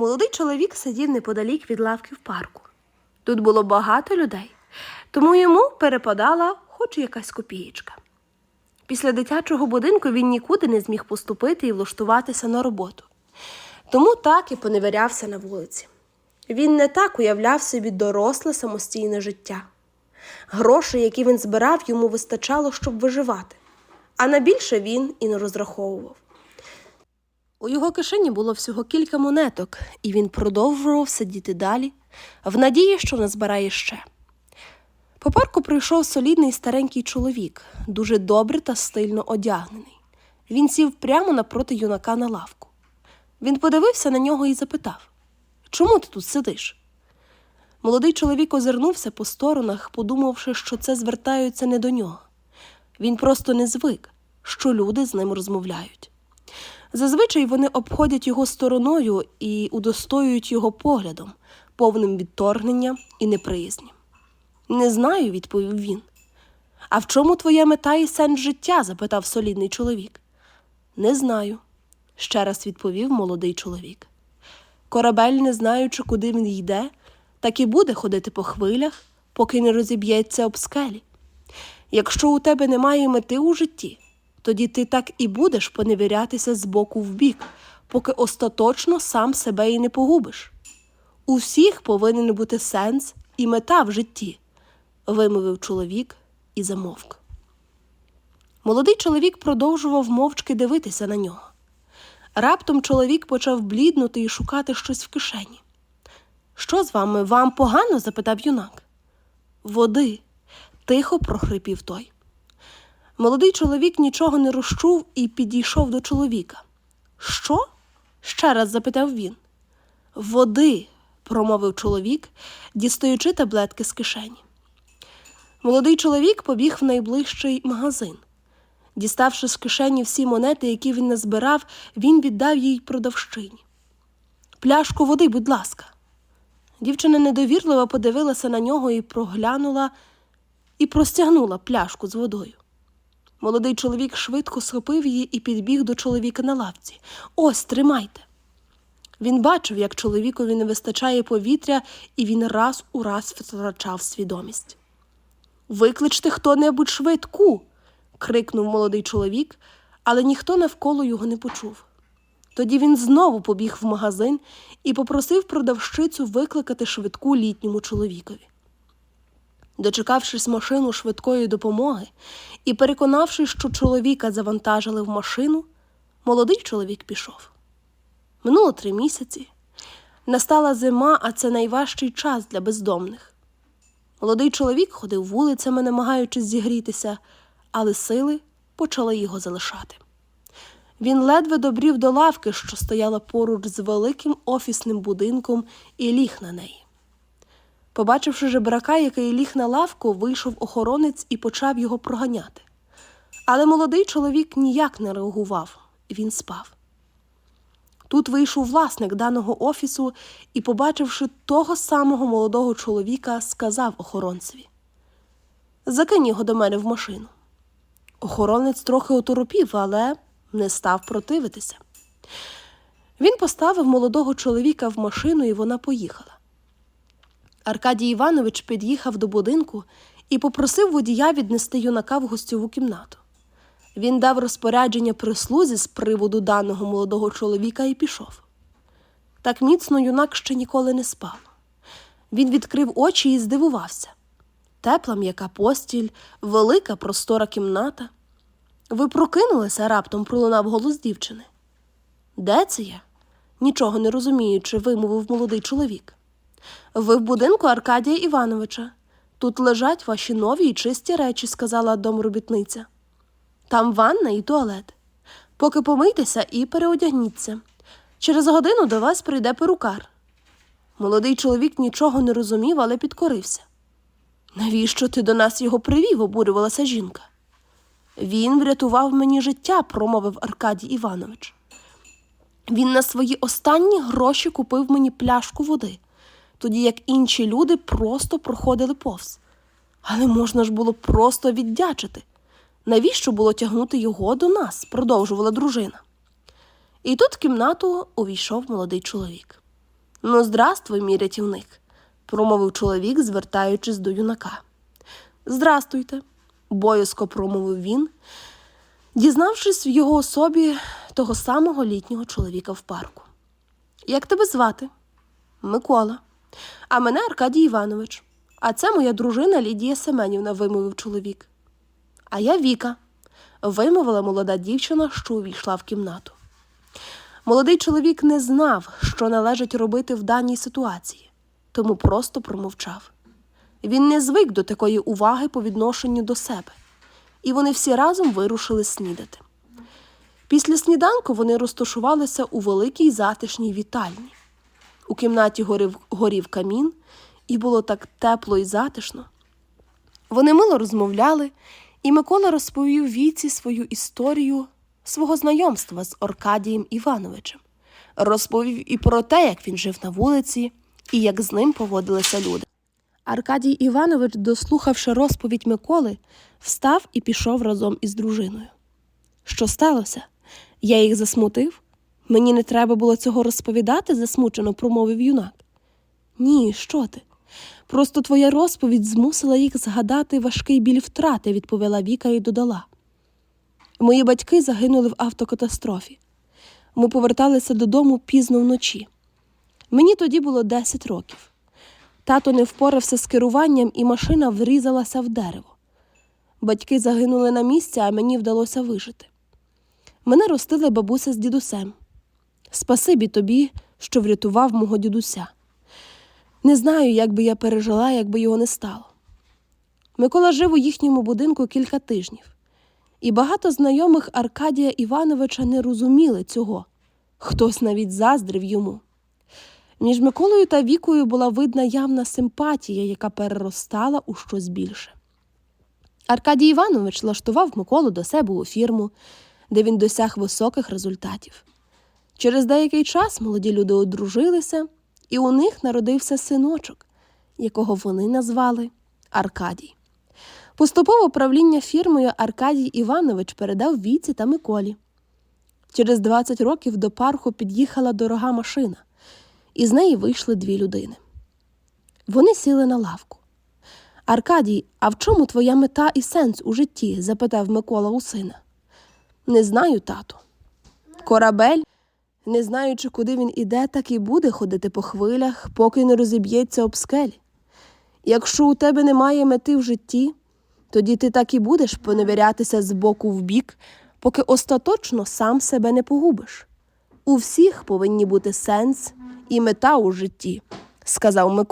Молодий чоловік сидів неподалік від лавки в парку. Тут було багато людей, тому йому перепадала хоч якась копієчка. Після дитячого будинку він нікуди не зміг поступити і влаштуватися на роботу. Тому так і поневірявся на вулиці. Він не так уявляв собі доросле самостійне життя. Грошей, які він збирав, йому вистачало, щоб виживати, а на більше він і не розраховував. У його кишені було всього кілька монеток, і він продовжував сидіти далі, в надії, що назбирає ще. По парку прийшов солідний старенький чоловік, дуже добре та стильно одягнений. Він сів прямо напроти юнака на лавку. Він подивився на нього і запитав Чому ти тут сидиш? Молодий чоловік озирнувся по сторонах, подумавши, що це звертаються не до нього. Він просто не звик, що люди з ним розмовляють. Зазвичай вони обходять його стороною і удостоюють його поглядом, повним відторгнення і неприязні. Не знаю, відповів він. А в чому твоя мета і сенс життя? запитав солідний чоловік. Не знаю, ще раз відповів молодий чоловік. Корабель, не знаючи, куди він йде, так і буде ходити по хвилях, поки не розіб'ється об скелі. Якщо у тебе немає мети у житті, тоді ти так і будеш поневірятися з боку в бік, поки остаточно сам себе і не погубиш. У всіх повинен бути сенс і мета в житті, вимовив чоловік і замовк. Молодий чоловік продовжував мовчки дивитися на нього. Раптом чоловік почав бліднути і шукати щось в кишені. Що з вами? Вам погано? запитав юнак. Води, тихо прохрипів той. Молодий чоловік нічого не розчув і підійшов до чоловіка. Що? ще раз запитав він. Води, промовив чоловік, дістаючи таблетки з кишені. Молодий чоловік побіг в найближчий магазин. Діставши з кишені всі монети, які він назбирав, він віддав їй продавщині. Пляшку води, будь ласка. Дівчина недовірливо подивилася на нього і проглянула і простягнула пляшку з водою. Молодий чоловік швидко схопив її і підбіг до чоловіка на лавці. Ось, тримайте. Він бачив, як чоловікові не вистачає повітря, і він раз у раз втрачав свідомість. Викличте хто небудь швидку. крикнув молодий чоловік, але ніхто навколо його не почув. Тоді він знову побіг в магазин і попросив продавщицю викликати швидку літньому чоловікові. Дочекавшись машину швидкої допомоги і переконавшись, що чоловіка завантажили в машину, молодий чоловік пішов. Минуло три місяці. Настала зима, а це найважчий час для бездомних. Молодий чоловік ходив вулицями, намагаючись зігрітися, але сили почали його залишати. Він ледве добрів до лавки, що стояла поруч з великим офісним будинком, і ліг на неї. Побачивши жебрака, який ліг на лавку, вийшов охоронець і почав його проганяти. Але молодий чоловік ніяк не реагував, він спав. Тут вийшов власник даного офісу і, побачивши того самого молодого чоловіка, сказав охоронцеві Закинь його до мене в машину. Охоронець трохи оторопів, але не став противитися. Він поставив молодого чоловіка в машину, і вона поїхала. Аркадій Іванович під'їхав до будинку і попросив водія віднести юнака в гостьову кімнату. Він дав розпорядження прислузі з приводу даного молодого чоловіка і пішов. Так міцно юнак ще ніколи не спав. Він відкрив очі і здивувався. Тепла м'яка постіль, велика простора кімната. Ви прокинулися, раптом пролунав голос дівчини. Де це я? Нічого не розуміючи, вимовив молодий чоловік. Ви в будинку Аркадія Івановича. Тут лежать ваші нові і чисті речі, сказала домробітниця. Там ванна і туалет. Поки помийтеся і переодягніться. Через годину до вас прийде перукар. Молодий чоловік нічого не розумів, але підкорився. Навіщо ти до нас його привів? обурювалася жінка. Він врятував мені життя, промовив Аркадій Іванович. Він на свої останні гроші купив мені пляшку води, тоді як інші люди просто проходили повз. Але можна ж було просто віддячити. Навіщо було тягнути його до нас? продовжувала дружина. І тут в кімнату увійшов молодий чоловік. Ну, здравствуй, мій рятівник, промовив чоловік, звертаючись до юнака. Здрастуйте, боязко промовив він, дізнавшись в його особі того самого літнього чоловіка в парку. Як тебе звати? Микола. А мене Аркадій Іванович. А це моя дружина Лідія Семенівна, вимовив чоловік. А я Віка, вимовила молода дівчина, що увійшла в кімнату. Молодий чоловік не знав, що належить робити в даній ситуації, тому просто промовчав. Він не звик до такої уваги по відношенню до себе, і вони всі разом вирушили снідати. Після сніданку вони розташувалися у великій затишній вітальні. У кімнаті горів, горів камін, і було так тепло і затишно. Вони мило розмовляли, і Микола розповів Віці свою історію свого знайомства з Оркадієм Івановичем. Розповів і про те, як він жив на вулиці, і як з ним поводилися люди. Аркадій Іванович, дослухавши розповідь Миколи, встав і пішов разом із дружиною. Що сталося? Я їх засмутив? Мені не треба було цього розповідати, засмучено промовив юнак. Ні, що ти? Просто твоя розповідь змусила їх згадати важкий біль втрати, відповіла Віка і додала. Мої батьки загинули в автокатастрофі. Ми поверталися додому пізно вночі. Мені тоді було 10 років. Тато не впорався з керуванням, і машина врізалася в дерево. Батьки загинули на місці, а мені вдалося вижити. Мене ростили бабуся з дідусем. Спасибі тобі, що врятував мого дідуся. Не знаю, як би я пережила, якби його не стало. Микола жив у їхньому будинку кілька тижнів, і багато знайомих Аркадія Івановича не розуміли цього. Хтось навіть заздрив йому. Між Миколою та Вікою була видна явна симпатія, яка переростала у щось більше. Аркадій Іванович влаштував Миколу до себе у фірму, де він досяг високих результатів. Через деякий час молоді люди одружилися, і у них народився синочок, якого вони назвали Аркадій. Поступово правління фірмою Аркадій Іванович передав Віці та Миколі. Через 20 років до парку під'їхала дорога машина, і з неї вийшли дві людини. Вони сіли на лавку. Аркадій, а в чому твоя мета і сенс у житті? запитав Микола у сина. Не знаю, тату. Корабель, не знаючи, куди він іде, так і буде ходити по хвилях, поки не розіб'ється об скель. Якщо у тебе немає мети в житті, тоді ти так і будеш поневірятися з боку в бік, поки остаточно сам себе не погубиш. У всіх повинні бути сенс і мета у житті, сказав Микола.